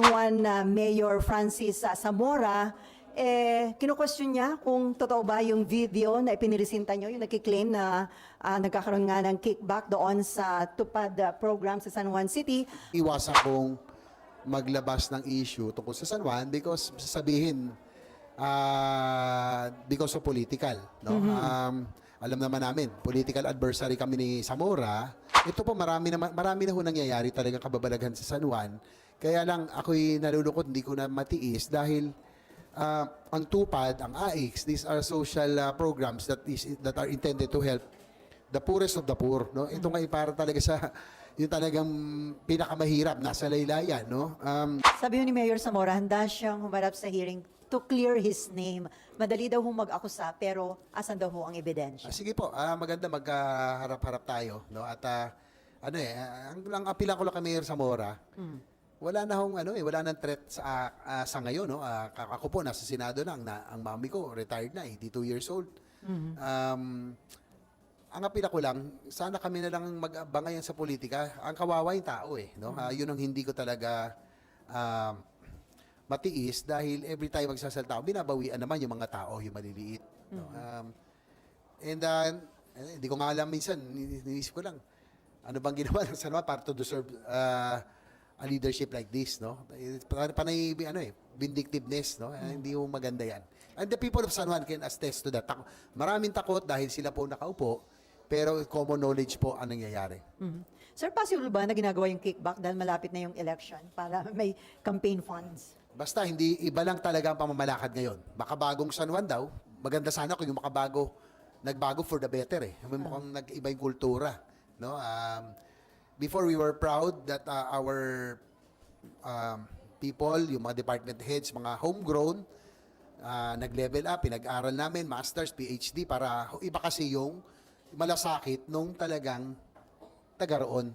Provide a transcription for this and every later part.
Juan uh, Mayor Francis uh, Zamora, eh, kinu-question niya kung totoo ba yung video na ipinirisinta niyo, yung nagkiklaim na ah, nagkakaroon nga ng kickback doon sa Tupad uh, program sa San Juan City. iwasan kong maglabas ng issue tungkol sa San Juan because sasabihin ah, because of political. No? Um, alam naman namin, political adversary kami ni Zamora. Ito po marami naman marami na ho nangyayari talaga kababalaghan sa San Juan. Kaya lang ako'y nalulungkot, hindi ko na matiis dahil ah, ang tupad, ang AIX, these are social ah, programs that is that are intended to help the poorest of the poor, no? Ito nga para talaga sa yung talagang pinakamahirap nasa laylayan, no? Um, Sabi ni Mayor Zamora, handa siyang humarap sa hearing to clear his name. Madali daw hong mag-akusa, pero asan daw ho ang ebidensya? ah, sige po, ah, maganda magkaharap-harap tayo, no? At ah, ano eh, ang lang apila ko lang kay Mayor Zamora. Wala na hong ano eh, wala nang threat sa ah, sa ngayon, no? Ah, ako po nasa Senado na, ang, na, ang mami ko retired na, 82 years old. Um, ang apila ko lang, sana kami na lang mag-abangayan sa politika. Ang kawawa yung tao eh. No? Ah, yun ang hindi ko talaga ah, matiis dahil every time magsasalita ako, binabawian naman yung mga tao, yung maliliit. No? Um, and uh, hindi ko nga alam minsan, ni- niisip ko lang, ano bang ginawa ng San Juan para to deserve uh, a leadership like this, no? Pa- Panay, ano eh, vindictiveness, no? Eh, hindi mo maganda yan. And the people of San Juan can attest to that. Tak- maraming takot dahil sila po nakaupo, pero common knowledge po ang nangyayari. Mhm. Sir, possible ba na ginagawa yung kickback dahil malapit na yung election para may campaign funds? Basta hindi iba lang talaga ang pamamalakad ngayon. Makabagong San Juan daw. Maganda sana kung yung makabago, nagbago for the better eh. May mukhang nag-iba yung kultura. No? Um, before we were proud that uh, our um, people, yung mga department heads, mga homegrown, uh, nag-level up, pinag-aral namin, masters, PhD, para iba kasi yung malasakit nung talagang taga roon.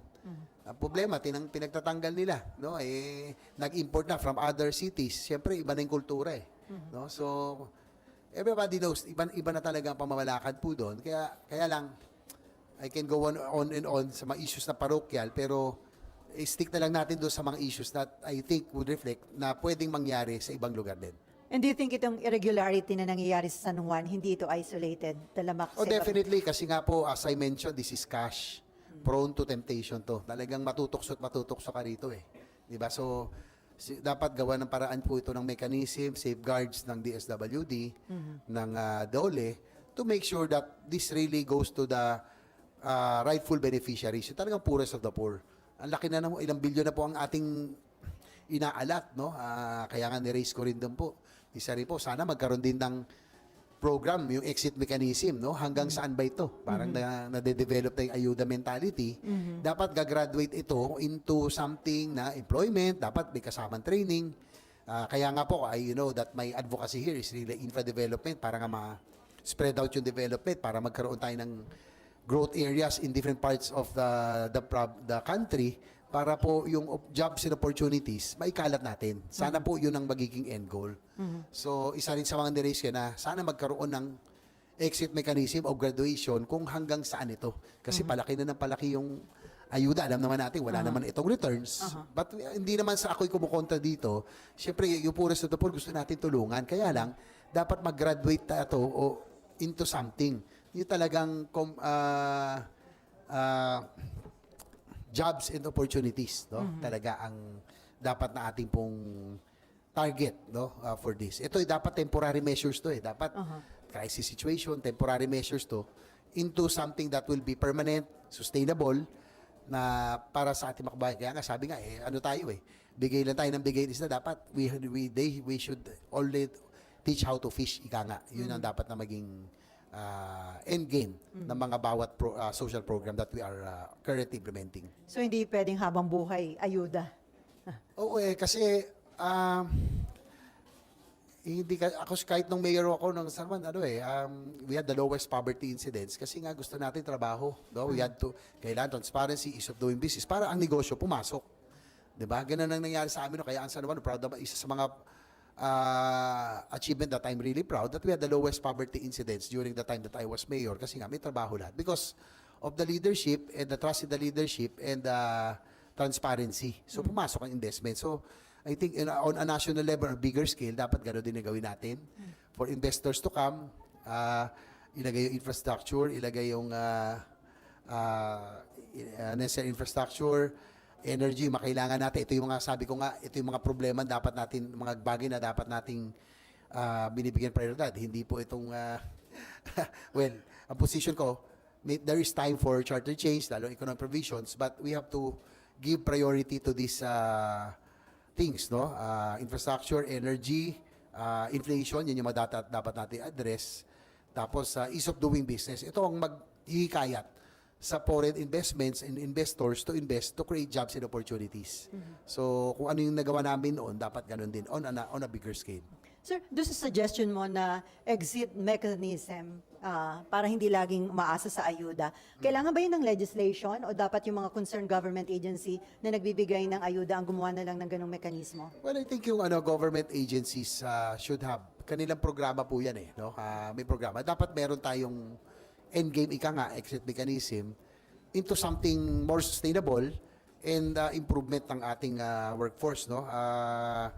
Ang problema, tinang, pinagtatanggal nila. No? Eh, nag-import na from other cities. Siyempre, iba na yung kultura eh. No? So, everybody knows, iba, iba na talaga ang pamamalakad po doon. Kaya, kaya lang, I can go on, on and on sa mga issues na parokyal, pero eh, stick na lang natin doon sa mga issues that I think would reflect na pwedeng mangyari sa ibang lugar din. And do you think itong irregularity na nangyayari sa San Juan, hindi ito isolated, talamak Oh, definitely. Kasi nga po, as I mentioned, this is cash. Prone to temptation to. Talagang matutokso at matutokso ka rito eh. Ba? So, si- dapat gawa ng paraan po ito ng mechanism, safeguards ng DSWD, ng ah, DOLE, to make sure that this really goes to the ah, rightful beneficiaries. Yung talagang poorest of the poor. Ang laki na ng ilang bilyon na po ang ating inaalat, no? Ah, kaya nga ni-raise ko rin doon po. Isa rin po, sana magkaroon din ng program, yung exit mechanism, no? Hanggang saan ba ito? Parang na, nade-develop na yung ayuda mentality. Dapat gagraduate ito into something na employment, dapat may kasamang training. Ah, kaya nga po, I you know that my advocacy here is really infra development para nga ma-spread out yung development para magkaroon tayo ng growth areas in different parts of the the the country para po yung jobs and opportunities maikalat natin. Sana po yun ang magiging end goal. So, isa rin sa mga niraise ko na sana magkaroon ng exit mechanism of graduation kung hanggang saan ito. Kasi palaki na ng palaki yung ayuda. Alam naman natin, wala naman itong returns. But uh, hindi naman sa ako'y kumukontra dito. Siyempre, yung poorest of the poor, gusto natin tulungan. Kaya lang, dapat mag-graduate ta ito o into something. Yung talagang ah, ah, jobs and opportunities, no? Talaga ang dapat na ating pong target, no, uh, for this. Ito ay dapat temporary measures to eh. Dapat crisis situation, temporary measures to into something that will be permanent, sustainable na para sa ating makabayan. Kaya nga sabi nga eh, ano tayo eh, bigay lang tayo ng bigay is na dapat we we they we should only teach how to fish ika nga. Yun ang dapat na maging uh, end game ng mga bawat pro- uh, social program that we are uh, currently implementing. So hindi pwedeng habang buhay, ayuda. Oo eh, kasi um, hindi ka, ako kahit nung mayor ako ng San Juan, ano eh, um, we had the lowest poverty incidence kasi nga gusto natin trabaho. No? We had to, kailangan transparency, ease of doing business para ang negosyo pumasok. 'Di ba? Ganun ang nangyari sa amin. No? Kaya ang San Juan, proud naman, isa sa mga uh, achievement that I'm really proud that we had the lowest poverty incidence during the time that I was mayor kasi nga may trabaho lahat. Because of the leadership and the trust in the leadership and the transparency. So pumasok ang investment. So I think in, on a national level or bigger scale, dapat gano'n din ang gawin natin. For investors to come, ah, ilagay yung infrastructure, ilagay yung ah, i- ah, necessary infrastructure, energy, makailangan natin. Ito yung mga, sabi ko nga, ito yung mga problema dapat natin, mga bagay na dapat nating ah, binibigyan prioridad. Hindi po itong, ah, well, ang position ko, may, there is time for charter change, lalo economic provisions, but we have to give priority to these uh, things, no? Uh, infrastructure, energy, uh, inflation, yun yung mga data dapat natin address. Tapos, uh, ease of doing business. Ito ang maghihikayat sa foreign investments and investors to invest to create jobs and opportunities. So, kung ano yung nagawa namin noon, dapat ganun din on a, on a bigger scale. Sir, doon sa suggestion mo na exit mechanism ah, para hindi laging maasa sa ayuda, kailangan ba yun ng legislation o dapat yung mga concerned government agency na nagbibigay ng ayuda ang gumawa na lang ng ganong mekanismo? Well, I think yung ano government agencies uh, should have kanilang programa po 'yan eh, no? Ah, may programa. Dapat meron tayong end game ika nga exit mechanism into something more sustainable and uh, improvement ng ating uh, workforce, no? Ah,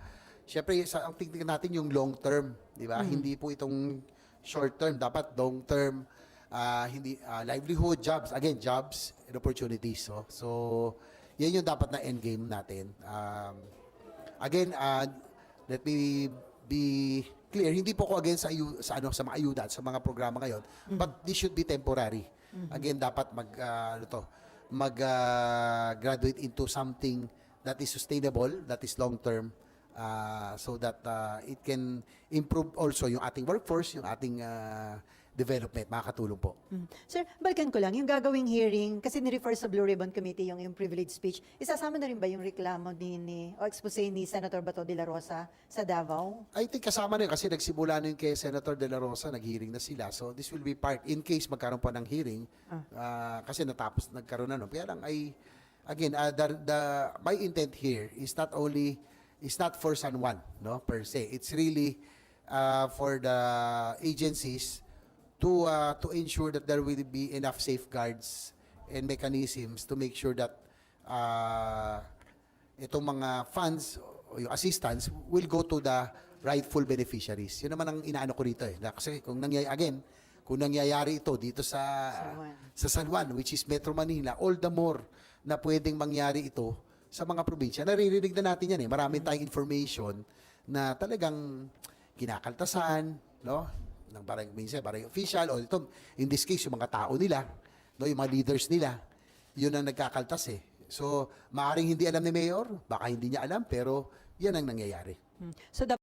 Siyempre, sa, ang tingnan natin yung long term, di ba? Hindi po itong short term. Dapat long term, ah, hindi, ah, livelihood, jobs. Again, jobs and opportunities. So, so yan yung dapat na end game natin. Um, again, uh, let me be clear, hindi po ako against sa, ayu- sa, ano, sa mga ayuda sa mga programa ngayon, but this should be temporary. Again, dapat mag, uh, ano to, mag uh, graduate into something that is sustainable, that is long term, uh, so that uh, it can improve also yung ating workforce, yung ating uh, development, makakatulong po. Mm. Sir, balikan ko lang, yung gagawing hearing, kasi ni-refer sa Blue Ribbon Committee yung, yung privilege speech, isasama na rin ba yung reklamo ni, ni o expose ni Senator Bato de la Rosa sa Davao? I think kasama na yun kasi nagsimula na yun kay Senator De La Rosa, nag-hearing na sila. So this will be part, in case magkaroon pa ng hearing, ah, kasi natapos, nagkaroon na nun. Kaya lang ay, again, ah, the, the, my intent here is not only, is not for San Juan, no, per se. It's really uh, for the agencies to uh, to ensure that there will be enough safeguards and mechanisms to make sure that uh, itong mga funds o yung assistance will go to the rightful beneficiaries. Yun naman ang inaano ko rito eh. Kasi kung nangyayari, again, kung nangyayari ito dito sa San Juan. sa San Juan, which is Metro Manila, all the more na pwedeng mangyari ito sa mga probinsya. Naririnig na natin yan eh. Marami tayong information na talagang kinakaltasan, no? Ng barang, minsan, barang official, o ito, in this case, yung mga tao nila, no? yung mga leaders nila, yun ang nagkakaltas eh. So, maaaring hindi alam ni Mayor, baka hindi niya alam, pero yan ang nangyayari. Mm. So,